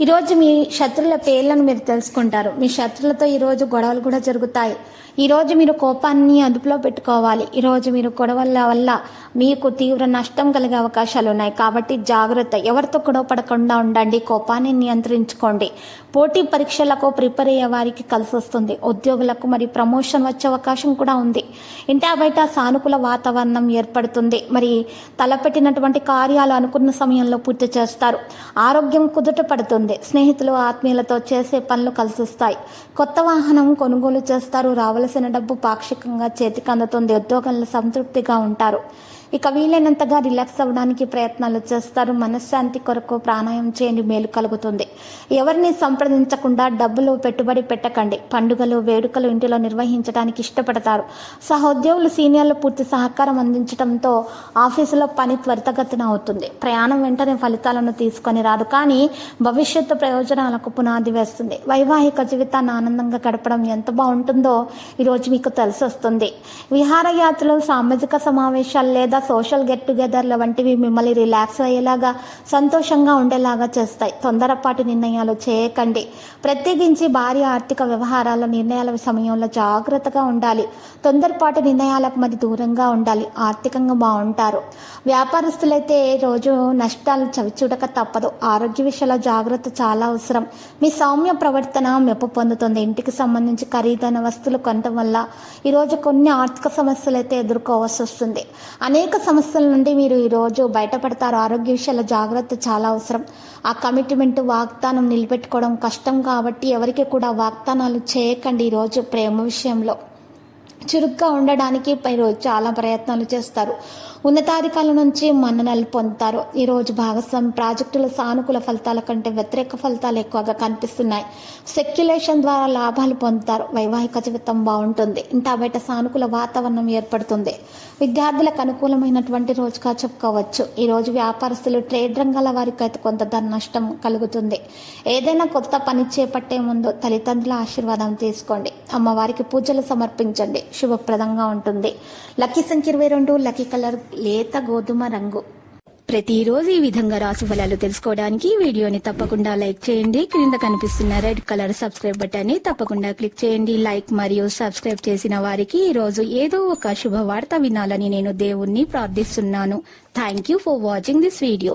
ఈరోజు మీ శత్రుల పేర్లను మీరు తెలుసుకుంటారు. మీ శత్రులతో ఈరోజు గొడవలు కూడా జరుగుతాయి. ఈరోజు మీరు కోపాన్ని అదుపులో పెట్టుకోవాలి. ఈరోజు మీరు గొడవల వల్ల మీకు తీవ్ర నష్టం కలిగే అవకాశాలు ఉన్నాయి. కాబట్టి జాగ్రత్త. ఎవరితో గొడవ పడకుండా ఉండండి. కోపాన్ని నియంత్రించుకోండి. పోటీ పరీక్షలకు ప్రిపేర్ అయ్యే వారికి కలిసి వస్తుంది. ఉద్యోగులకు మరి ప్రమోషన్ వచ్చే అవకాశం కూడా ఉంది. ఇంటా బయట సానుకూల వాతావరణం ఏర్పడుతుంది. మరి తలపెట్టినటువంటి కార్యాలు అనుకున్న సమయంలో పూర్తి చేస్తారు. ఆరోగ్యం కుదుట పడుతుంది. స్నేహితులు ఆత్మీయులతో చేసే పనులు కలిసిస్తాయి. కొత్త వాహనం కొనుగోలు చేస్తారు. రావలసిన డబ్బు పాక్షికంగా చేతికి అందుతుంది. ఉద్యోగంలో సంతృప్తిగా ఉంటారు. ఇక వీలైనంతగా రిలాక్స్ అవ్వడానికి ప్రయత్నాలు చేస్తారు. మనశ్శాంతి కొరకు ప్రాణాయం చేయండి. మేలు కలుగుతుంది. ఎవరిని సంప్రదించకుండా డబ్బులు పెట్టుబడి పెట్టకండి. పండుగలు వేడుకలు ఇంటిలో నిర్వహించడానికి ఇష్టపడతారు. సహోద్యోగులు సీనియర్లు పూర్తి సహకారం అందించడంతో ఆఫీసులో పని త్వరితగతిన అవుతుంది. ప్రయాణం వెంటనే ఫలితాలను తీసుకొని రాదు. కానీ భవిష్యత్తు ప్రయోజనాలకు పునాది వేస్తుంది. వైవాహిక జీవితాన్ని ఆనందంగా గడపడం ఎంత బాగుంటుందో ఈరోజు మీకు తెలిసి వస్తుంది. విహారయాత్రలు సామాజిక సమావేశాలు లేదా సోషల్ గెట్ టుగెదర్ల వంటివి మిమ్మల్ని రిలాక్స్ అయ్యేలాగా సంతోషంగా ఉండేలాగా చేస్తాయి. తొందరపాటు నిర్ణయాలు చేయకండి. ప్రత్యేకించి భారీ ఆర్థిక వ్యవహారాల నిర్ణయాల సమయంలో జాగ్రత్తగా ఉండాలి. తొందరపాటు నిర్ణయాలకు మరి దూరంగా ఉండాలి. ఆర్థికంగా బాగుంటారు. వ్యాపారస్తులైతే రోజు నష్టాలు చవిచూడక తప్పదు. ఆరోగ్య విషయంలో జాగ్రత్త చాలా అవసరం. మీ సౌమ్య ప్రవర్తన మెప్పు పొందుతుంది. ఇంటికి సంబంధించి ఖరీదైన వస్తువులు కొనటం వల్ల ఈరోజు కొన్ని ఆర్థిక సమస్యలు అయితే ఎదుర్కోవాల్సి వస్తుంది. అనేక సమస్యల నుండి మీరు ఈరోజు బయటపడతారు. ఆరోగ్య విషయాల జాగ్రత్త చాలా అవసరం. ఆ కమిట్మెంట్ వాగ్దానం నిలబెట్టుకోవడం కష్టం కాబట్టి ఎవరికి కూడా వాగ్దానాలు చేయకండి ఈరోజు ప్రేమ విషయంలో. చురుగ్గా ఉండడానికి ఈరోజు చాలా ప్రయత్నాలు చేస్తారు. ఉన్నతాధికారుల నుంచి మన్ననలు పొందుతారు. ఈరోజు భాగస్వామి ప్రాజెక్టుల సానుకూల ఫలితాల కంటే వ్యతిరేక ఫలితాలు ఎక్కువగా కనిపిస్తున్నాయి. సెక్యులేషన్ ద్వారా లాభాలు పొందుతారు. వైవాహిక జీవితం బాగుంటుంది. ఇంటా బయట సానుకూల వాతావరణం ఏర్పడుతుంది. విద్యార్థులకు అనుకూలమైనటువంటి రోజుగా చెప్పుకోవచ్చు. ఈరోజు వ్యాపారస్తులు ట్రేడ్ రంగాల వారికి అయితే కొంత ధన నష్టం కలుగుతుంది. ఏదైనా కొత్త పని చేపట్టే ముందు తల్లిదండ్రుల ఆశీర్వాదం తీసుకోండి. అమ్మవారికి పూజలు సమర్పించండి. శుభప్రదంగా ఉంటుంది. లక్కీ సంఖ్య ఇరవై రెండు లక్కీ కలర్ లేత గోధుమ రంగు. ప్రతిరోజు ఈ విధంగా రాసు ఫలాలు తెలుసుకోవడానికి వీడియోని తప్పకుండా లైక్ చేయండి. క్రింద కనిపిస్తున్న రెడ్ కలర్ సబ్స్క్రైబ్ బటన్ని తప్పకుండా క్లిక్ చేయండి. లైక్ మరియు సబ్స్క్రైబ్ చేసిన వారికి ఈ రోజు ఏదో ఒక శుభవార్త వినాలని నేను దేవుణ్ణి ప్రార్థిస్తున్నాను. Thank you for watching this video